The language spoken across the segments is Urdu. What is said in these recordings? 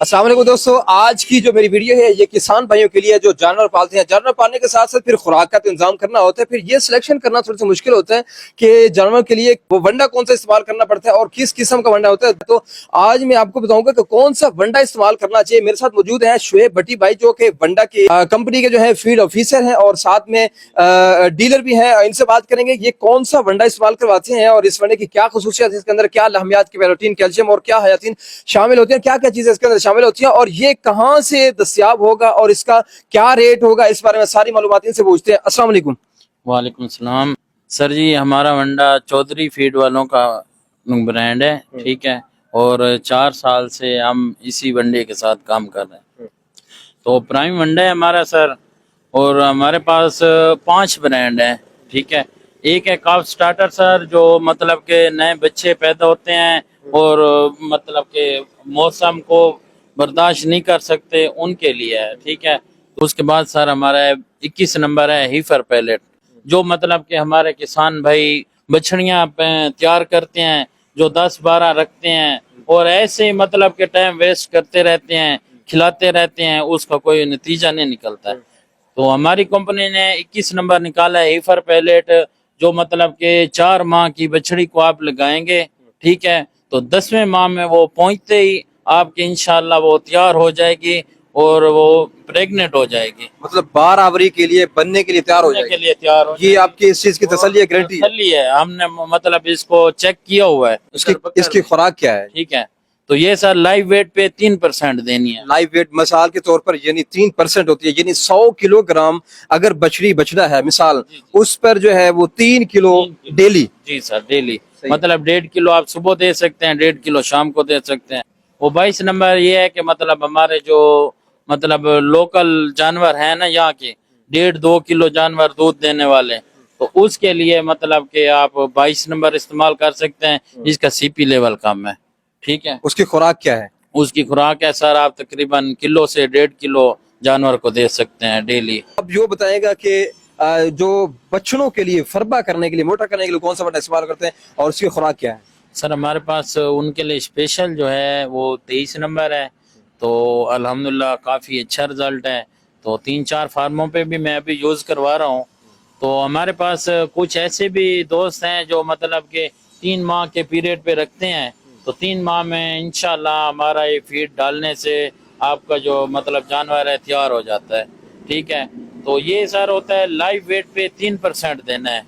السلام علیکم دوستو، آج کی جو میری ویڈیو ہے، یہ کسان بھائیوں کے لیے جو جانور پالتے ہیں، جانور پالنے کے ساتھ ساتھ پھر خوراک کا تو انتظام کرنا ہوتا ہے، پھر یہ سلیکشن کرنا تھوڑا سا مشکل ہوتا ہے کہ جانور کے لیے وہ ونڈا کون سا استعمال کرنا پڑتا ہے اور کس قسم کا ونڈا ہوتا ہے۔ تو آج میں آپ کو بتاؤں گا کہ کون سا ونڈا استعمال کرنا چاہیے۔ میرے ساتھ موجود ہیں شعیب بٹی بھائی، جو کہ ونڈا کی کمپنی کے جو ہے فیلڈ آفیسر ہیں اور ساتھ میں ڈیلر بھی ہیں۔ ان سے بات کریں گے، یہ کون سا ونڈا استعمال کرواتے ہیں اور اس ونڈے کی کیا خصوصیات اس کے اندر کیا لہمیات کی پیروٹین کیلشیم اور کیا حیاتین شامل ہوتے ہیں؟ کیا کیا چیزیں اس کے اندر شامل ہوتی ہیں اور یہ کہاں سے دستیاب ہوگا اور اس کا کیا ریٹ ہوگا اس بارے میں ساری معلومات ان سے پوچھتے ہیں۔ السلام علیکم۔ وعلیکم السلام۔ سر جی ہمارا ونڈا چودھری فیڈ والوں کا برانڈ ہے ٹھیک ہے۔ اور چار سال سے ہم اسی ونڈے کے ساتھ کام کر رہے ہیں۔ تو پرائم ونڈا ہے ہمارا سر اور ہمارے پاس پانچ برانڈ ہیں ٹھیک ہے۔ ایک ہے کاف سٹارٹر سر جو مطلب کہ نئے بچے پیدا ہوتے ہیں اور مطلب کہ موسم کو برداشت نہیں کر سکتے ان کے لیے ہے ٹھیک ہے؟ اس کے بعد سر ہمارا اکیس نمبر ہے ہیفر پیلٹ، جو مطلب کہ ہمارے کسان بھائی بچھڑیاں تیار کرتے ہیں، جو دس بارہ رکھتے ہیں اور ایسے مطلب کہ ٹائم ویسٹ کرتے رہتے ہیں، کھلاتے رہتے ہیں، اس کا کوئی نتیجہ نہیں نکلتا۔ ہے تو ہماری کمپنی نے اکیس نمبر نکالا ہے ہیفر پیلٹ، جو مطلب کہ چار ماہ کی بچھڑی کو آپ لگائیں گے، ٹھیک ہے؟ تو دسویں ماہ میں وہ پہنچتے ہی آپ کی انشاءاللہ وہ تیار ہو جائے گی اور وہ پریگنٹ ہو جائے گی۔ مطلب بار آوری کے لیے بننے کے لیے تیار ہو جائے کے لیے تیار ہو یہ آپ کی اس چیز کی تسلی ہے گارنٹی تسلی ہے۔ ہم نے مطلب اس کو چیک کیا ہوا ہے۔ اس کی اس کی خوراک کیا ہے؟ ٹھیک ہے۔ تو یہ سر لائیو ویٹ پہ تین پرسینٹ دینی ہے۔ لائیو ویٹ مثال کے طور پر یعنی تین پرسینٹ ہوتی ہے یعنی سو کلو گرام اگر بچری بچڑا ہے مثال جی، جی۔ اس پر جو ہے وہ تین کلو ڈیلی جی سر ڈیلی مطلب ڈیڑھ کلو آپ صبح دے سکتے ہیں ڈیڑھ کلو شام کو دے سکتے ہیں۔ وہ بائیس نمبر یہ ہے کہ مطلب ہمارے جو مطلب لوکل جانور ہیں نا یہاں کے ڈیڑھ دو کلو جانور دودھ دینے والے۔ تو اس کے لیے مطلب کہ آپ بائیس نمبر استعمال کر سکتے ہیں جس کا سی پی لیول کم ہے۔ ٹھیک ہے؟ اس کی خوراک کیا ہے؟ اس کی خوراک ہے سر آپ تقریباً کلو سے ڈیڑھ کلو جانور کو دے سکتے ہیں ڈیلی۔ اب یہ بتائے گا کہ جو بچڑوں کے لیے فربا کرنے کے لیے موٹا کرنے کے لیے کون سا بٹا استعمال کرتے ہیں اور اس کی خوراک کیا ہے؟ سر، ہمارے پاس ان کے لیے اسپیشل جو ہے وہ تیس نمبر ہے۔ تو الحمدللہ کافی اچھا رزلٹ ہے۔ تو تین چار فارموں پہ بھی میں ابھی یوز کروا رہا ہوں۔ تو ہمارے پاس کچھ ایسے بھی دوست ہیں جو مطلب کہ تین ماہ کے پیریڈ پہ رکھتے ہیں۔ تو تین ماہ میں انشاءاللہ ہمارا یہ فیڈ ڈالنے سے آپ کا جو مطلب جانور ہے، تیار ہو جاتا ہے۔ ٹھیک ہے؟ تو یہ سر ہوتا ہے لائف ویٹ پہ تین پرسینٹ دینا ہے۔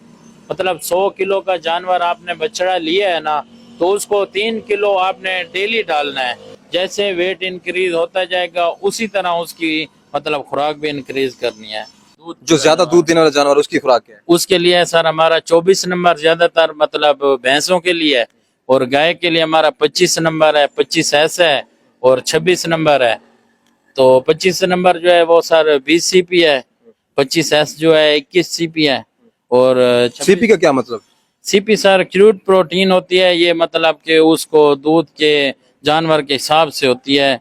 مطلب سو کلو کا جانور آپ نے بچڑا لیا ہے نا تو اس کو تین کلو آپ نے ڈیلی ڈالنا ہے۔ جیسے ویٹ انکریز ہوتا جائے گا اسی طرح اس کی مطلب خوراک بھی انکریز کرنی ہے۔ جو زیادہ دودھ دینے والا جانور اس کی خوراک ہے؟ اس کے لیے سر ہمارا چوبیس نمبر زیادہ تر مطلب بھینسوں کے لیے اور گائے کے لیے ہمارا پچیس نمبر ہے پچیس ایس ہے اور چھبیس نمبر ہے۔ تو پچیس نمبر جو ہے وہ سر بیس سی پی ہے پچیس ایس جو ہے اکیس سی پی ہے۔ اور سی پی کا کیا مطلب؟ سی پی سر کیوٹ پروٹین ہوتی ہے، یہ مطلب کہ اس کو دودھ کے جانور کے حساب سے ہوتی ہے۔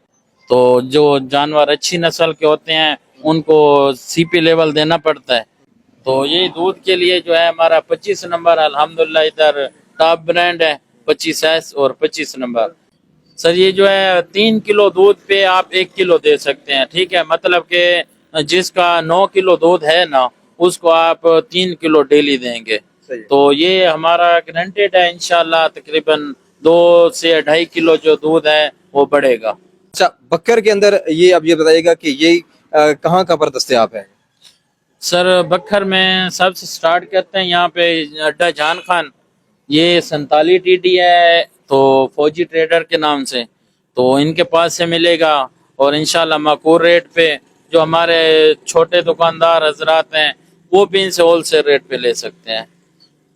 تو جو جانور اچھی نسل کے ہوتے ہیں، ان کو سی پی لیول دینا پڑتا ہے۔ تو یہ دودھ کے لیے جو ہے، ہمارا پچیس نمبر، الحمدللہ، ادھر ٹاپ برانڈ ہے، پچیس ایس اور پچیس نمبر۔ سر، یہ جو ہے، تین کلو دودھ پہ آپ ایک کلو دے سکتے ہیں، ٹھیک ہے؟ مطلب کہ جس کا نو کلو دودھ ہے نا، اس کو آپ تین کلو ڈیلی دیں گے۔ تو یہ ہمارا گرنٹیڈ ہے انشاءاللہ تقریباً دو سے ڈھائی کلو جو دودھ ہے وہ بڑھے گا۔ اچھا بکر کے اندر یہ اب یہ بتائیے گا کہ یہ کہاں کہاں پر دستیاب ہے؟ سر بکر میں سب سے سٹارٹ کرتے ہیں یہاں پہ اڈا جان خان۔ یہ سنتالی ٹی ڈی ہے تو فوجی ٹریڈر کے نام سے۔ تو ان کے پاس سے ملے گا اور انشاءاللہ معقول ریٹ پہ جو ہمارے چھوٹے دکاندار حضرات ہیں وہ بھی ان سے ہول سیل ریٹ پہ لے سکتے ہیں۔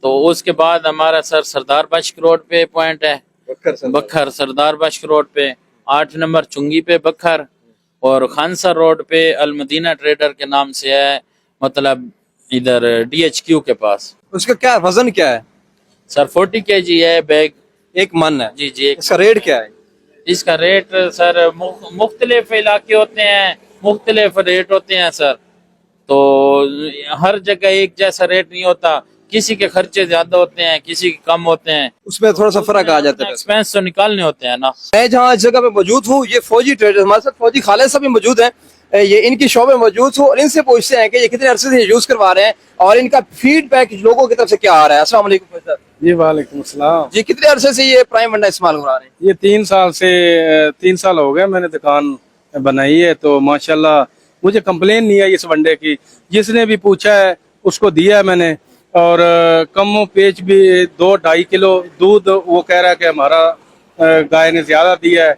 تو اس کے بعد ہمارا سر سردار بشک روڈ پہ پوائنٹ ہے۔ بکھر سردار۔ بشک روڈ پہ۔ آٹھ نمبر چنگی پہ بکھر۔ اور خانسر روڈ پہ المدینہ ٹریڈر کے نام سے ہے مطلب ادھر ڈی ایچ کیو کے پاس۔ اس کا کیا وزن کیا ہے؟ سر فورٹی کے جی ہے بیگ۔ ایک من ہے۔ جی جی اس کا ریٹ کیا ہے؟ اس کا ریٹ سر مختلف علاقے ہوتے ہیں مختلف ریٹ ہوتے ہیں سر۔ تو ہر جگہ ایک جیسا ریٹ نہیں ہوتا۔ کسی کے خرچے زیادہ ہوتے ہیں کسی کے کم ہوتے ہیں۔ اس میں تھوڑا سا فرق آ جاتا ہے۔ ایکسپینس تو نکالنے ہوتے ہیں نا۔ میں جہاں اس جگہ پہ موجود ہوں یہ فوجی ٹریڈر ہمارے ساتھ فوجی خالد صاحب بھی موجود ہیں۔ یہ ان کی شعبے موجود ہوں اور ان سے پوچھتے ہیں کہ یہ کتنے عرصے سے یوز کروا رہے ہیں اور ان کا فیڈ بیک لوگوں کی طرف سے کیا آ رہا ہے۔ السلام علیکم جی وعلیکم السلام۔ جی کتنے عرصے سے یہ پرائم ونڈا استعمال کرا رہے ہیں یہ تین سال سے تین سال ہو گئے میں نے دکان بنائی ہے۔ تو ماشاءاللہ مجھے کمپلین نہیں ہے اس ونڈے کی۔ جس نے بھی پوچھا ہے اس کو دیا ہے میں نے۔ اور کم و پیچ بھی دو ڈھائی کلو دودھ، وہ کہہ رہا ہے کہ ہمارا گائے نے زیادہ دیا ہے۔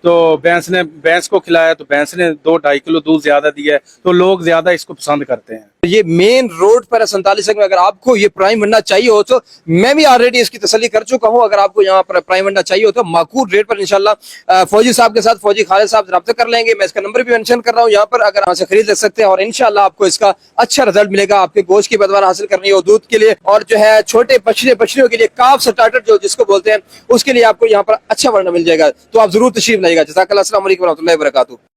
تو بھینس نے، بھینس کو کھلایا تو بھینس نے دو ڈھائی کلو دودھ زیادہ دیا ہے۔ تو لوگ زیادہ اس کو پسند کرتے ہیں۔ یہ مین روڈ پر ہے سنتالیس میں اگر آپ کو یہ پرائم ونڈا چاہیے ہو تو میں بھی آلریڈی اس کی تسلی کر چکا ہوں۔ اگر آپ کو یہاں پر پرائم ونڈا چاہیے ہو تو معقول ریٹ پر انشاءاللہ فوجی صاحب کے ساتھ، فوجی خالد صاحب رابطہ کر لیں گے۔ میں اس کا نمبر بھی مینشن کر رہا ہوں۔ یہاں پر اگر آپ سے خرید لے سکتے ہیں اور انشاءاللہ آپ کو اس کا اچھا رزلٹ ملے گا۔ آپ کے گوشت کی بدوان حاصل کرنی ہو دودھ کے لیے اور جو ہے چھوٹے بچڑے بچڑیوں کے لیے کاف سٹارٹر جو جس کو بولتے ہیں، اس کے لیے آپ کو یہاں پر اچھا ونڈا مل جائے گا۔ تو آپ ضرور تشریف لائیے گا۔ جزاک اللہ، السلام علیکم ورحمۃ اللہ وبرکاتہ۔